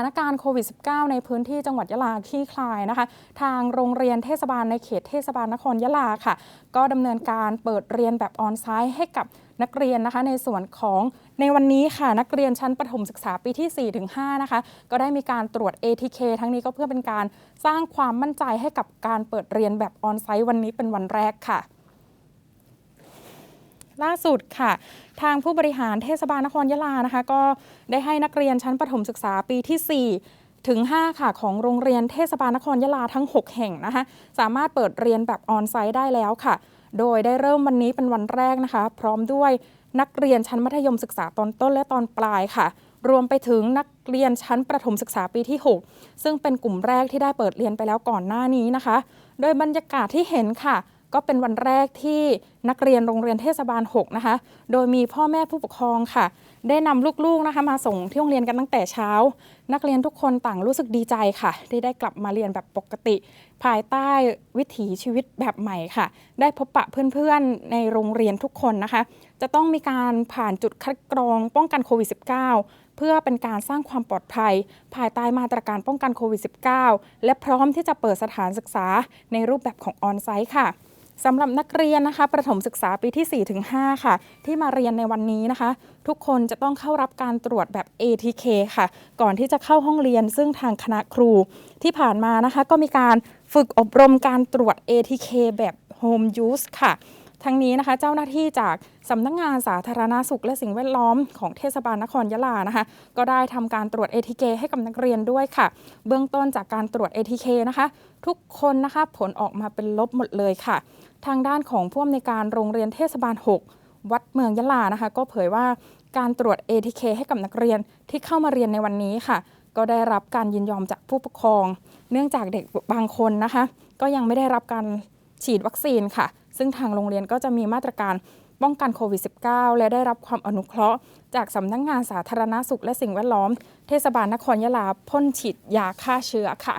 ถานการณ์โควิด -19 ในพื้นที่จังหวัดยะลาคลี่คลายนะคะ ทางโรงเรียนเทศบาลในเขตเทศบาลนครยะลาค่ะ ก็ดำเนินการเปิดเรียนแบบออนไซต์ให้กับนักเรียนนะคะในส่วนของในวันนี้ค่ะนักเรียนชั้นประถมศึกษาปีที่ 4-5 นะคะ ก็ได้มีการตรวจ ATK ทั้งนี้ก็เพื่อเป็นการสร้างความมั่นใจให้กับการเปิดเรียนแบบออนไซต์วันนี้เป็นวันแรกค่ะ ล่าสุดค่ะ ทางผู้บริหารเทศบาลนครยะลานะคะ ก็ได้ให้นักเรียนชั้นประถมศึกษาปีที่ 4ถึง 5 ค่ะ ของโรงเรียนเทศบาลนครยะลาทั้ง 6 แห่งนะคะ สามารถเปิดเรียนแบบออนไซต์ได้แล้วค่ะ โดยได้เริ่มวันนี้เป็นวันแรกนะคะ พร้อมด้วยนักเรียนชั้นมัธยมศึกษาตอนต้นและตอนปลายค่ะ รวมไปถึงนักเรียนชั้นประถมศึกษาปีที่ 6 ซึ่งเป็นกลุ่มแรกที่ได้เปิดเรียนไปแล้วก่อนหน้านี้นะคะ โดยบรรยากาศที่เห็นค่ะ ก็เป็นวันแรกที่นักเรียนโรงเรียนเทศบาล 6 นะคะ โดยมีพ่อแม่ผู้ปกครองค่ะ ได้นำลูกๆนะคะมาส่งที่โรงเรียนกันตั้งแต่เช้า นักเรียนทุกคนต่างรู้สึกดีใจค่ะ ที่ได้กลับมาเรียนแบบปกติ ภายใต้วิถีชีวิตแบบใหม่ค่ะ ได้พบปะเพื่อนๆในโรงเรียนทุกคนนะคะ จะต้องมีการผ่านจุดคัดกรองป้องกันโควิด -19 เพื่อเป็นการสร้างความปลอดภัย ภายใต้มาตรการป้องกันโควิด -19 และพร้อมที่จะเปิดสถานศึกษาในรูปแบบของออนไซต์ค่ะ สำหรับนักเรียนนะคะ ประถมศึกษาปีที่ 4-5 ค่ะ ที่มาเรียนในวันนี้นะคะ ทุกคนจะต้องเข้ารับการตรวจแบบ ATK ค่ะ ก่อนที่จะเข้าห้องเรียนซึ่งทางคณะครู ที่ผ่านมานะคะ ก็มีการฝึกอบรมการตรวจ ATK แบบ Home Use ค่ะ ทั้งนี้นะคะเจ้าหน้าที่จากสำนักงงานสาธารณาสุขและสิ่งแวดล้อมของเทศบาลนครยะลานะคะ ก็ได้ทำการตรวจ ATK ให้กับนักเรียนด้วยค่ะ เบื้องต้นจากการตรวจ ATK นะคะ ทุกคนนะคะผลออกมาเป็นลบหมดเลยค่ะ ทางด้านของผู้อำนวยการโรงเรียนเทศบาล 6 วัดเมืองยะลานะคะ ก็เผยว่าการตรวจ ATK ให้กับนักเรียนที่เข้ามาเรียนในวันนี้ค่ะ ก็ได้รับการยินยอมจากผู้ปกครอง เนื่องจากเด็กบางคนนะคะ ก็ยังไม่ได้รับการฉีดวัคซีนค่ะ ซึ่งทางโรงเรียนก็จะมีมาตรการป้องกันโควิด -19 และได้รับความอนุเคราะห์ จากสำนักงงานสาธารณาสุขและสิ่งแวดล้อม เทศบาลนครยะลาพ่นฉีดยาฆ่าเชื้อค่ะ